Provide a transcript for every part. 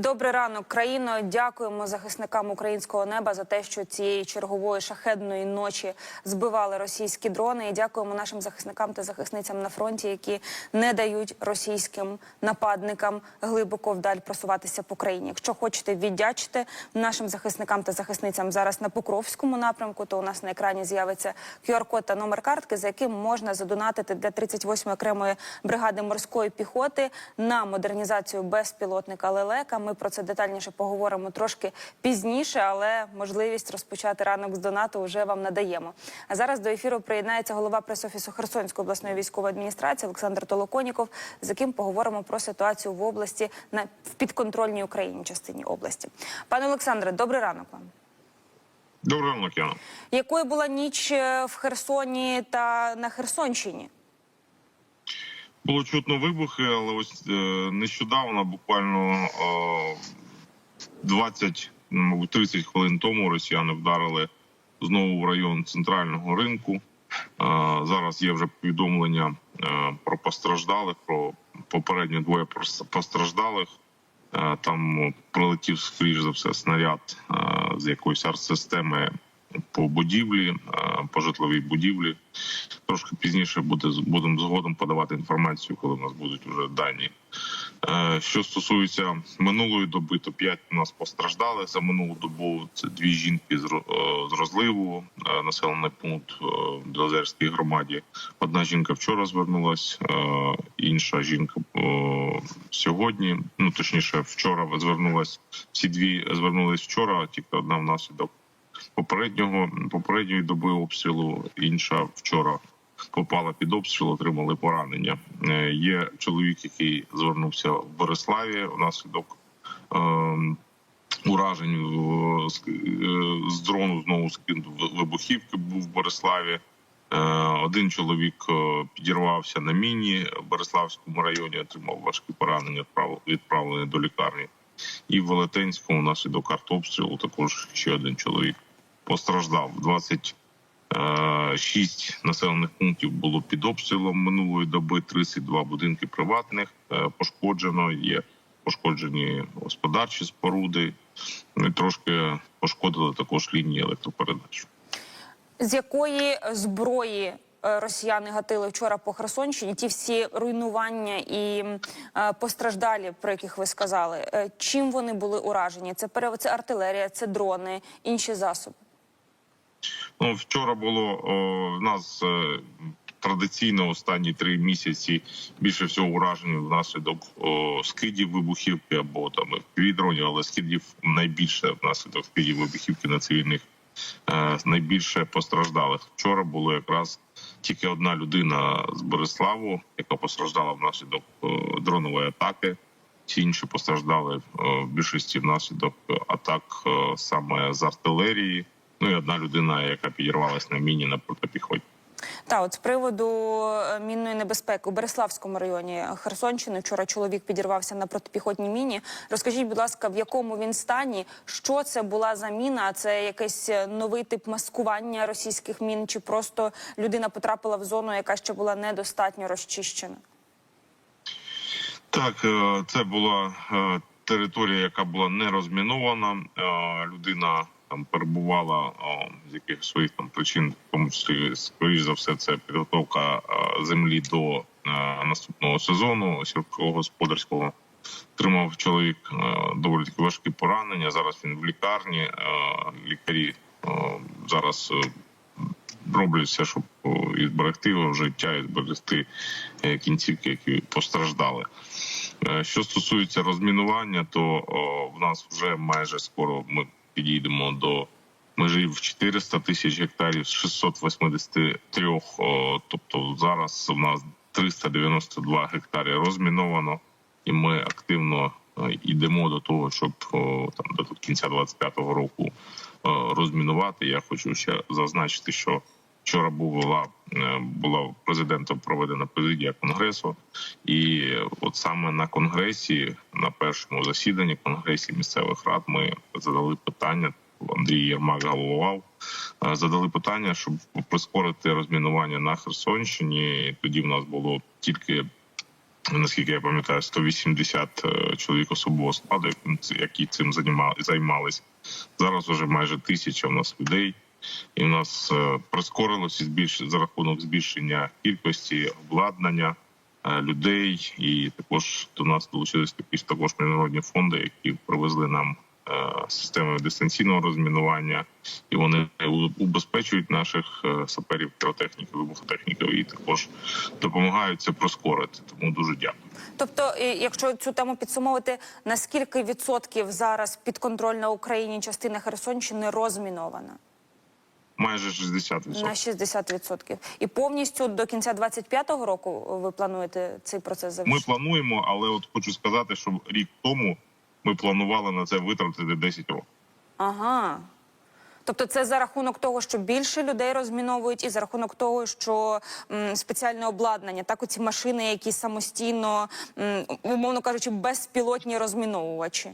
Добрий ранок, країно. Дякуємо захисникам українського неба за те, що цієї чергової шахедної ночі збивали російські дрони. І дякуємо нашим захисникам та захисницям на фронті, які не дають російським нападникам глибоко вдаль просуватися по країні. Якщо хочете віддячити нашим захисникам та захисницям зараз на Покровському напрямку, то у нас на екрані з'явиться QR-код та номер картки, за яким можна задонатити для 38-ї окремої бригади морської піхоти на модернізацію безпілотника лелека. Ми про це детальніше поговоримо трошки пізніше, але можливість розпочати ранок з донату вже вам надаємо. А зараз до ефіру приєднається голова пресофісу Херсонської обласної військової адміністрації Олександр Толоконіков, з яким поговоримо про ситуацію в області на в підконтрольній Україні частині області. Пане Олександре, добрий ранок вам. Доброго ранок, Яна. Якою була ніч е, в Херсоні та на Херсонщині? Було чутно вибухи, але ось е, нещодавно, буквально е, 20, мабуть, 30 хвилин тому росіяни вдарили знову в район центрального ринку. Е, зараз є вже повідомлення про постраждалих, про попередньо двоє постраждалих. Там прилетів, скоріш за все, снаряд з якоїсь артсистеми по будівлі, по житловій будівлі. Трошки пізніше буде будемо згодом подавати інформацію, коли в нас будуть вже дані. Е, Що стосується минулої доби, то 5 у нас постраждали за минулу добу. Це дві жінки з е, розливу, е, населений пункт в Білозерській громаді. Одна жінка вчора звернулась, інша жінка сьогодні. Ну точніше, вчора звернулась. Всі дві звернулись вчора, тільки одна внаслідок попереднього попередньої доби обстрілу, інша вчора попала під обстріл, отримали поранення. Е, Є чоловік, який звернувся в Бориславі внаслідок ем, уражень з, е, дрону знову скинув вибухівки. Був в Бориславі. Е, Один чоловік е, підірвався на міні в Бориславському районі, отримав важкі поранення, відправ- відправлений до лікарні. І в Велетенському внаслідок артобстрілу також ще один чоловік постраждав. 26 населених пунктів було під обстрілом минулої доби. 32 будинки приватних е, пошкоджено. Є пошкоджені господарчі споруди. Ну, Трошки пошкодили також лінії електропередач. З якої зброї е, росіяни гатили вчора по Херсонщині? Ті всі руйнування і е, постраждалі, про яких ви сказали, е, чим вони були уражені? Це це артилерія, це дрони, інші засоби. Ну, вчора було о, в нас е, традиційно останні три місяці більше всього уражені внаслідок о, скидів вибухівки або там відронів, але скидів найбільше внаслідок скидів вибухівки на цивільних е, найбільше постраждалих. Вчора було якраз тільки одна людина з Бориславу, яка постраждала внаслідок е, дронової атаки. Всі інші постраждали е, в більшості внаслідок атак е, саме з артилерії. Ну і одна людина, яка підірвалась на міні на протипіхоті. Та от з приводу е, мінної небезпеки у Береславському районі Херсонщини вчора чоловік підірвався на протипіхотній міні. Розкажіть, будь ласка, в якому він стані? Що це була за міна? Це якийсь е, новий тип маскування російських мін, чи просто людина потрапила в зону, яка ще була недостатньо розчищена? Так, е, це була територія, яка була не розмінована. Людина там перебувала е, з якихось своїх там причин, в тому числі скоріш за все, це підготовка е, землі до е, наступного сезону сільськогосподарського. Отримав чоловік доволі таки важкі поранення. Зараз він в лікарні. Лікарі зараз е, роблять все, щоб і зберегти його життя, і зберегти е, кінцівки, які постраждали. Е, Що стосується розмінування, то о, в нас вже майже скоро ми підійдемо до межі в 400 тисяч гектарів з 683. Тобто зараз у нас 392 гектари розміновано, і ми активно е, йдемо до того, щоб там до кінця 25-го року е, розмінувати. Я хочу ще зазначити, що вчора була е, була президентом проведена президія конгресу, і от саме на конгресі, на першому засіданні конгресі місцевих рад, ми задали питання. Андрій Єрмак головував, е, задали питання, щоб прискорити розмінування на Херсонщині. Тоді в нас було тільки наскільки я пам'ятаю, 180 е, чоловік особового складу, які цим займали- займались. Зараз вже майже тисяча у нас людей, і в нас е, прискорилося збільш за рахунок збільшення кількості обладнання е, людей, і також до нас долучились такі також міжнародні фонди, які привезли нам е, системи дистанційного розмінування, і вони убезпечують наших саперів, піротехніків, вибухотехніків і також допомагають це прискорити. Тому дуже дякую. Тобто, якщо цю тему підсумовувати, наскільки відсотків зараз підконтрольна Україні частина Херсонщини розмінована? Майже 60%. На 60%. І повністю до кінця 25-го року ви плануєте цей процес Ми плануємо, але от хочу сказати, що рік тому ми планували на це витратити 10 років. Ага. Тобто це за рахунок того, що більше людей розміновують, і за рахунок того, що м, спеціальне обладнання, так оці машини, які самостійно, м, умовно кажучи, безпілотні розміновувачі.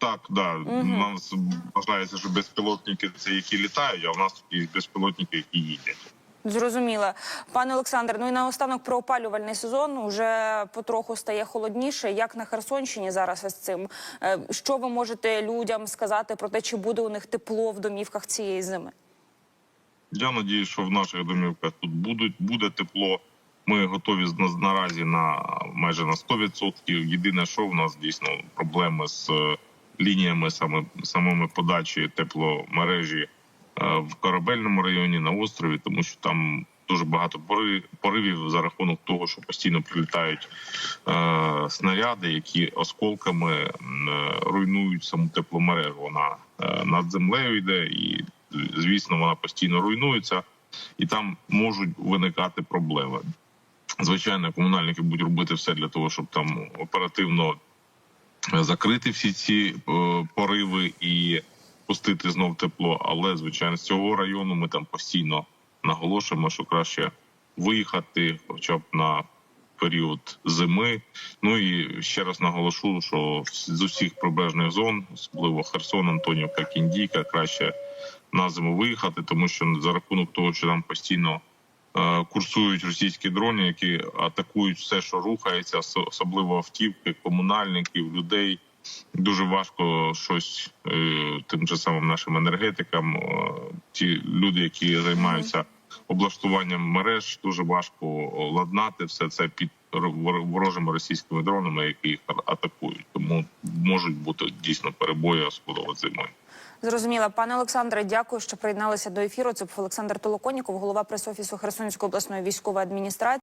Так, да. У нас вважається, що безпілотники це які літають, а в нас такі безпілотники, які їдять. Зрозуміло. Пане Олександр, ну і наостанок про опалювальний сезон уже потроху стає холодніше. Як на Херсонщині зараз із цим? Е, Що ви можете людям сказати про те, чи буде у них тепло в домівках цієї зими? Я надію, що в наших домівках тут будуть буде тепло. Ми готові на- наразі на майже на 100%. Єдине, що в нас дійсно проблеми з лініями саме самими подачі тепломережі е, в корабельному районі на острові, тому що там дуже багато поривів за рахунок того, що постійно прилітають е, снаряди, які осколками е, руйнують саму тепломережу. Вона над землею йде, і звісно, вона постійно руйнується, і там можуть виникати проблеми. Звичайно, комунальники будуть робити все для того, щоб там оперативно закрити всі ці е, пориви і пустити знов тепло. Але звичайно, з цього району ми там постійно наголошуємо, що краще виїхати, хоча б на період зими. Ну і ще раз наголошу, що з усіх прибережних зон, особливо Херсон, Антонівка, Кіндійка, краще на зиму виїхати, тому що за рахунок того, що там постійно курсують російські дрони, які атакують все, що рухається, особливо автівки, комунальників, людей. Дуже важко щось е, тим же самим нашим енергетикам. е, Ті люди, які займаються облаштуванням мереж, дуже важко ладнати все це під ро- ворожими російськими дронами, які їх атакують. Тому можуть бути дійсно перебої, особливо зимою. Зрозуміло. Пане Олександре, дякую, що приєдналися до ефіру. Це був Олександр Толоконіков, голова прес-офісу Херсонської обласної військової адміністрації.